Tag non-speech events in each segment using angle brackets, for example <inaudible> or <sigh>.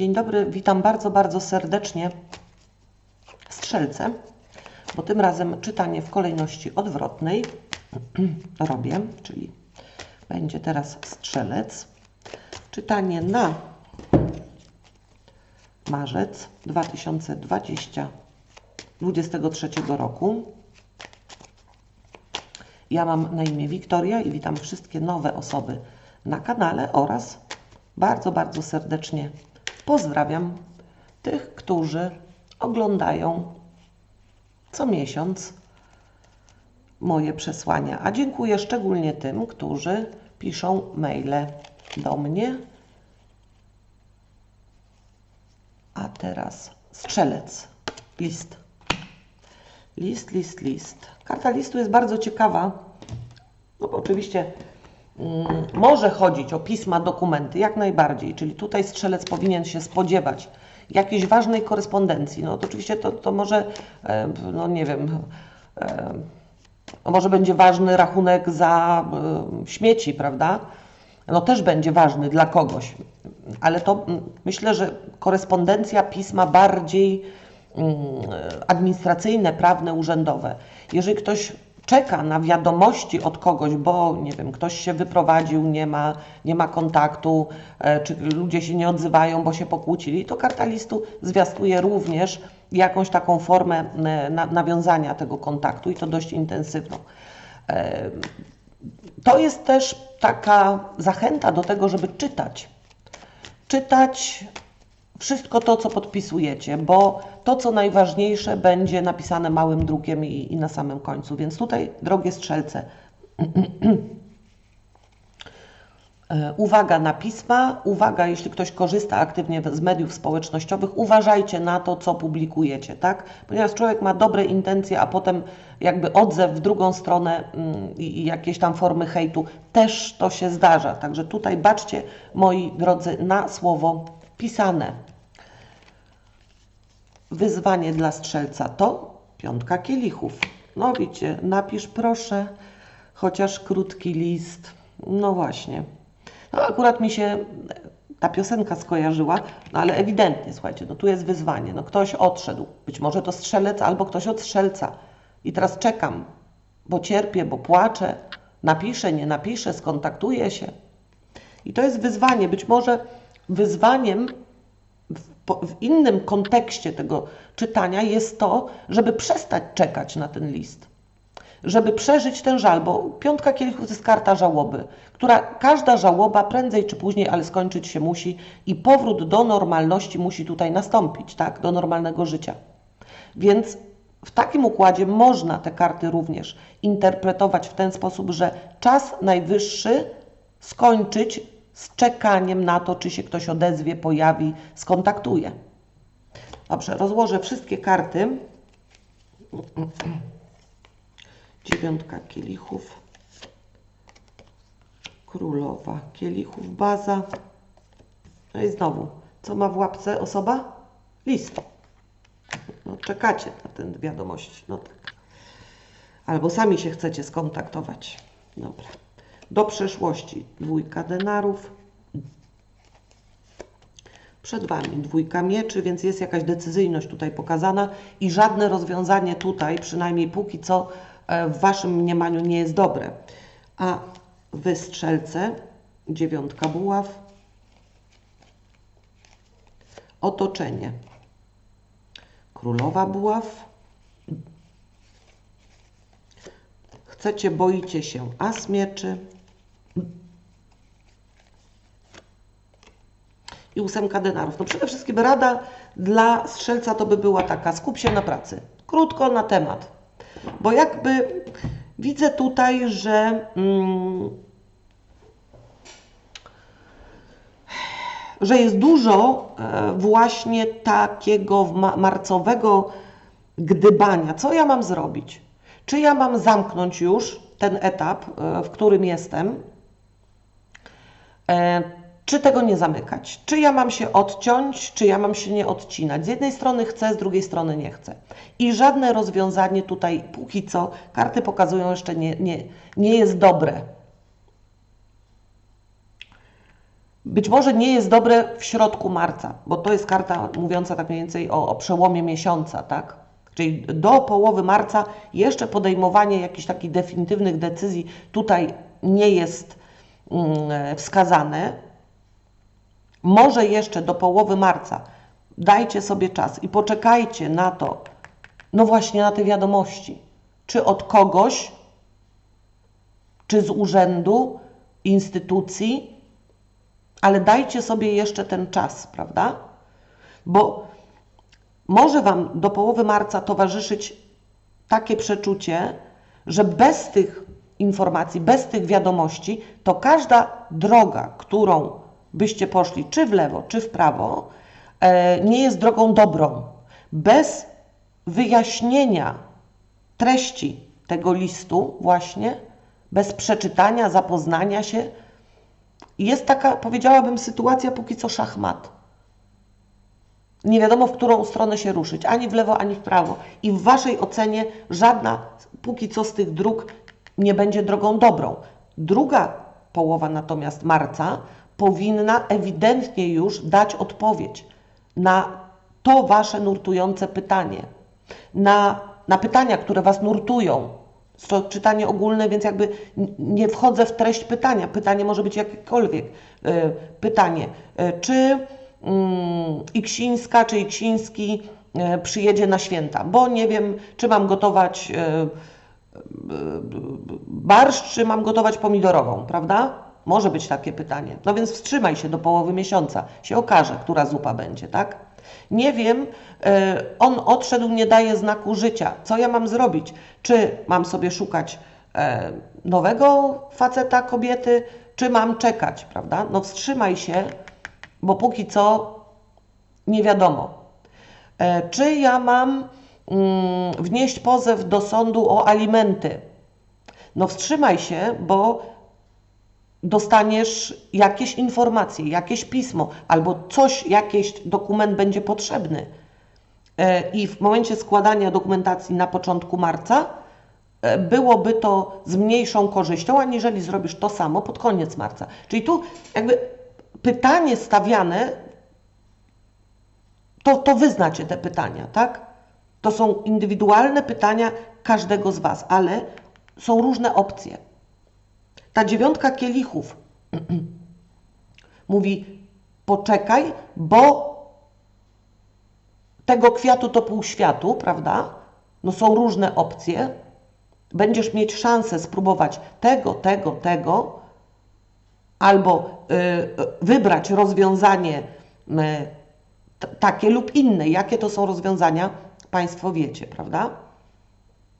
Dzień dobry, witam bardzo, bardzo serdecznie strzelce, bo tym razem czytanie w kolejności odwrotnej <clears throat> robię, czyli będzie teraz strzelec. Czytanie na marzec 2020, 2023 roku. Ja mam na imię Wiktoria i witam wszystkie nowe osoby na kanale oraz bardzo, bardzo serdecznie pozdrawiam tych, którzy oglądają co miesiąc moje przesłania. A dziękuję szczególnie tym, którzy piszą maile do mnie. A teraz strzelec, list. List, list, list. Karta listu jest bardzo ciekawa, no bo oczywiście może chodzić o pisma, dokumenty, jak najbardziej, czyli tutaj strzelec powinien się spodziewać jakiejś ważnej korespondencji. No to oczywiście to, to może, no nie wiem, no może będzie ważny rachunek za śmieci, prawda? No też będzie ważny dla kogoś, ale to mm, myślę, że korespondencja pisma bardziej mm, administracyjne, prawne, urzędowe. Jeżeli ktoś czeka na wiadomości od kogoś, bo nie wiem, ktoś się wyprowadził, nie ma, nie ma kontaktu, e, czy ludzie się nie odzywają, bo się pokłócili, to karta listu zwiastuje również jakąś taką formę e, na, nawiązania tego kontaktu i to dość intensywną. E, to jest też taka zachęta do tego, żeby czytać. Czytać wszystko to, co podpisujecie, bo to, co najważniejsze, będzie napisane małym drukiem i, i na samym końcu. Więc tutaj, drogie strzelce, <clears throat> Uwaga na pisma, uwaga, jeśli ktoś korzysta aktywnie z mediów społecznościowych, uważajcie na to, co publikujecie, tak? Ponieważ człowiek ma dobre intencje, a potem jakby odzew w drugą stronę mm, i jakieś tam formy hejtu, też to się zdarza. Także tutaj baczcie, moi drodzy, na słowo pisane. Wyzwanie dla strzelca to piątka kielichów. No widzicie, napisz proszę, chociaż krótki list. No właśnie. No akurat mi się ta piosenka skojarzyła, no ale ewidentnie, słuchajcie, no tu jest wyzwanie. No ktoś odszedł, być może to strzelec albo ktoś od strzelca. I teraz czekam, bo cierpię, bo płaczę, napiszę, nie napiszę, skontaktuję się. I to jest wyzwanie. Być może wyzwaniem w innym kontekście tego czytania jest to, żeby przestać czekać na ten list. Żeby przeżyć ten żal, bo piątka kielichów jest karta żałoby, która każda żałoba prędzej czy później, ale skończyć się musi i powrót do normalności musi tutaj nastąpić, tak? Do normalnego życia. Więc w takim układzie można te karty również interpretować w ten sposób, że czas najwyższy skończyć z czekaniem na to, czy się ktoś odezwie, pojawi, skontaktuje. Dobrze, rozłożę wszystkie karty. Dziewiątka kielichów. Królowa kielichów, baza. No i znowu, co ma w łapce osoba? List. No, czekacie na ten wiadomości. No tak. Albo sami się chcecie skontaktować. Dobra do przeszłości dwójka denarów. Przed Wami dwójka mieczy, więc jest jakaś decyzyjność tutaj pokazana i żadne rozwiązanie tutaj, przynajmniej póki co, e, w Waszym mniemaniu nie jest dobre. A Wy strzelce, dziewiątka buław, otoczenie, królowa buław, chcecie, boicie się as mieczy, i ósemka denarów. No przede wszystkim rada dla strzelca to by była taka, skup się na pracy. Krótko na temat. Bo jakby widzę tutaj, że mm, że jest dużo e, właśnie takiego marcowego gdybania. Co ja mam zrobić? Czy ja mam zamknąć już ten etap, e, w którym jestem? E, czy tego nie zamykać? Czy ja mam się odciąć, czy ja mam się nie odcinać? Z jednej strony chcę, z drugiej strony nie chcę. I żadne rozwiązanie tutaj, póki co, karty pokazują jeszcze nie, nie, nie jest dobre. być może nie jest dobre w środku marca, bo to jest karta mówiąca tak mniej więcej o, o przełomie miesiąca, tak? Czyli do połowy marca jeszcze podejmowanie jakichś takich definitywnych decyzji tutaj nie jest mm, wskazane. Może jeszcze do połowy marca dajcie sobie czas i poczekajcie na to, no właśnie na te wiadomości. Czy od kogoś, czy z urzędu, instytucji, ale dajcie sobie jeszcze ten czas, prawda? Bo może Wam do połowy marca towarzyszyć takie przeczucie, że bez tych informacji, bez tych wiadomości, to każda droga, którą byście poszli, czy w lewo, czy w prawo, e, nie jest drogą dobrą. Bez wyjaśnienia treści tego listu, właśnie, bez przeczytania, zapoznania się, jest taka, powiedziałabym, sytuacja póki co szachmat. Nie wiadomo, w którą stronę się ruszyć, ani w lewo, ani w prawo. I w Waszej ocenie żadna, póki co z tych dróg nie będzie drogą dobrą. Druga połowa natomiast marca powinna ewidentnie już dać odpowiedź na to Wasze nurtujące pytanie, na, na pytania, które Was nurtują. To czytanie ogólne, więc jakby nie wchodzę w treść pytania. Pytanie może być jakiekolwiek y, pytanie. Y, czy Mm, Iksińska czy Iksiński e, przyjedzie na święta, bo nie wiem, czy mam gotować e, e, barszcz, czy mam gotować pomidorową, prawda? Może być takie pytanie. No więc wstrzymaj się do połowy miesiąca, się okaże, która zupa będzie, tak? Nie wiem, on odszedł, nie daje znaku życia. Co ja mam zrobić? Czy mam sobie szukać nowego faceta, kobiety, czy mam czekać, prawda? No wstrzymaj się, bo póki co nie wiadomo. E, czy ja mam wnieść pozew do sądu o alimenty? No wstrzymaj się, bo dostaniesz jakieś informacje, jakieś pismo albo coś, jakiś dokument będzie potrzebny. E, I w momencie składania dokumentacji na początku marca e, byłoby to z mniejszą korzyścią, aniżeli zrobisz to samo pod koniec marca. Czyli tu jakby pytanie stawiane, to, to wy znacie te pytania, tak? To są indywidualne pytania każdego z Was, ale są różne opcje. Ta dziewiątka kielichów <clears throat> mówi: poczekaj, bo tego kwiatu to pół światu, prawda? No są różne opcje. Będziesz mieć szansę spróbować tego, tego, tego, albo y, wybrać rozwiązanie y, takie lub inne. Jakie to są rozwiązania, Państwo wiecie, prawda?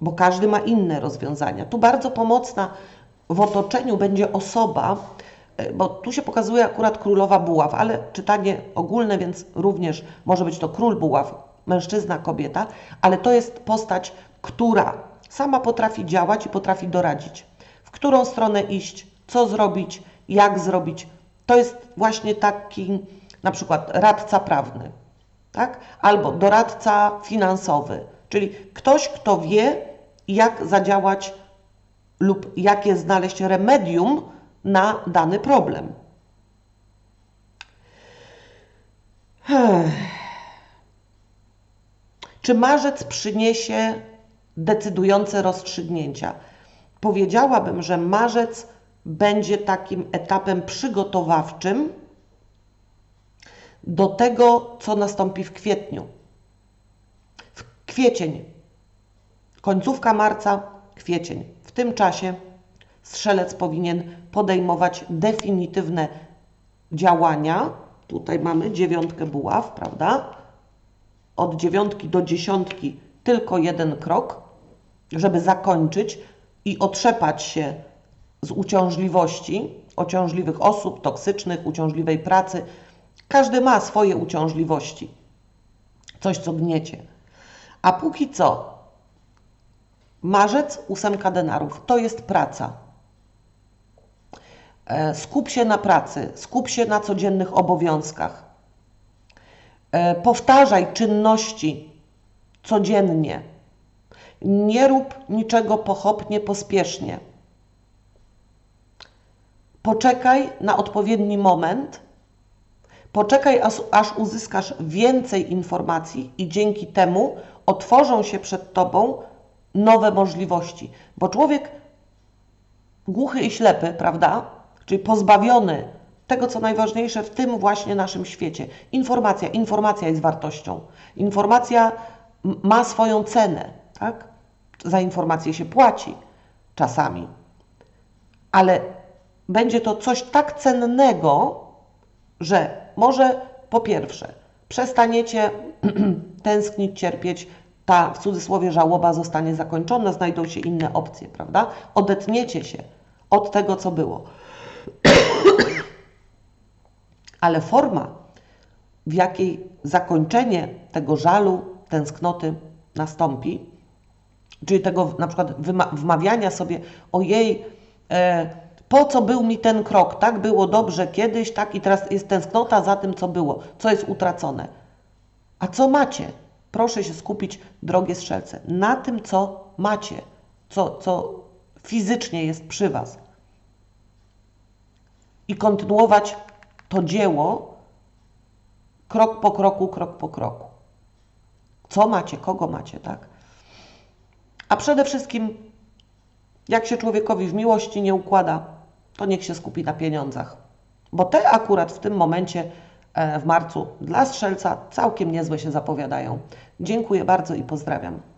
Bo każdy ma inne rozwiązania. Tu bardzo pomocna w otoczeniu będzie osoba, y, bo tu się pokazuje akurat królowa buław, ale czytanie ogólne, więc również może być to król buław, mężczyzna, kobieta, ale to jest postać, która sama potrafi działać i potrafi doradzić. W którą stronę iść, co zrobić, jak zrobić. To jest właśnie taki na przykład radca prawny, tak? albo doradca finansowy, czyli ktoś, kto wie, jak zadziałać lub jakie znaleźć remedium na dany problem. Czy marzec przyniesie decydujące rozstrzygnięcia? Powiedziałabym, że marzec będzie takim etapem przygotowawczym do tego, co nastąpi w kwietniu. W kwiecień, końcówka marca, kwiecień. W tym czasie strzelec powinien podejmować definitywne działania. Tutaj mamy dziewiątkę buław, prawda? Od dziewiątki do dziesiątki tylko jeden krok, żeby zakończyć i otrzepać się z uciążliwości, ociążliwych osób, toksycznych, uciążliwej pracy. Każdy ma swoje uciążliwości, coś co gniecie. A póki co, marzec, ósemka denarów, to jest praca. E, skup się na pracy, skup się na codziennych obowiązkach. E, powtarzaj czynności codziennie. Nie rób niczego pochopnie, pospiesznie poczekaj na odpowiedni moment, poczekaj, aż, aż uzyskasz więcej informacji i dzięki temu otworzą się przed Tobą nowe możliwości. Bo człowiek głuchy i ślepy, prawda? Czyli pozbawiony tego, co najważniejsze w tym właśnie naszym świecie. Informacja. Informacja jest wartością. Informacja ma swoją cenę, tak? Za informację się płaci czasami. Ale będzie to coś tak cennego, że może po pierwsze przestaniecie <clears throat> tęsknić, cierpieć, ta w cudzysłowie żałoba zostanie zakończona, znajdą się inne opcje, prawda? Odetniecie się od tego, co było. <clears throat> Ale forma, w jakiej zakończenie tego żalu, tęsknoty nastąpi, czyli tego na przykład wyma- wmawiania sobie, ojej, e, po co był mi ten krok, tak było dobrze kiedyś, tak i teraz jest tęsknota za tym, co było, co jest utracone. A co macie? Proszę się skupić, drogie strzelce, na tym, co macie, co, co fizycznie jest przy Was. I kontynuować to dzieło krok po kroku, krok po kroku. Co macie, kogo macie, tak? A przede wszystkim, jak się człowiekowi w miłości nie układa, to niech się skupi na pieniądzach. Bo te akurat w tym momencie e, w marcu dla strzelca całkiem niezłe się zapowiadają. Dziękuję bardzo i pozdrawiam.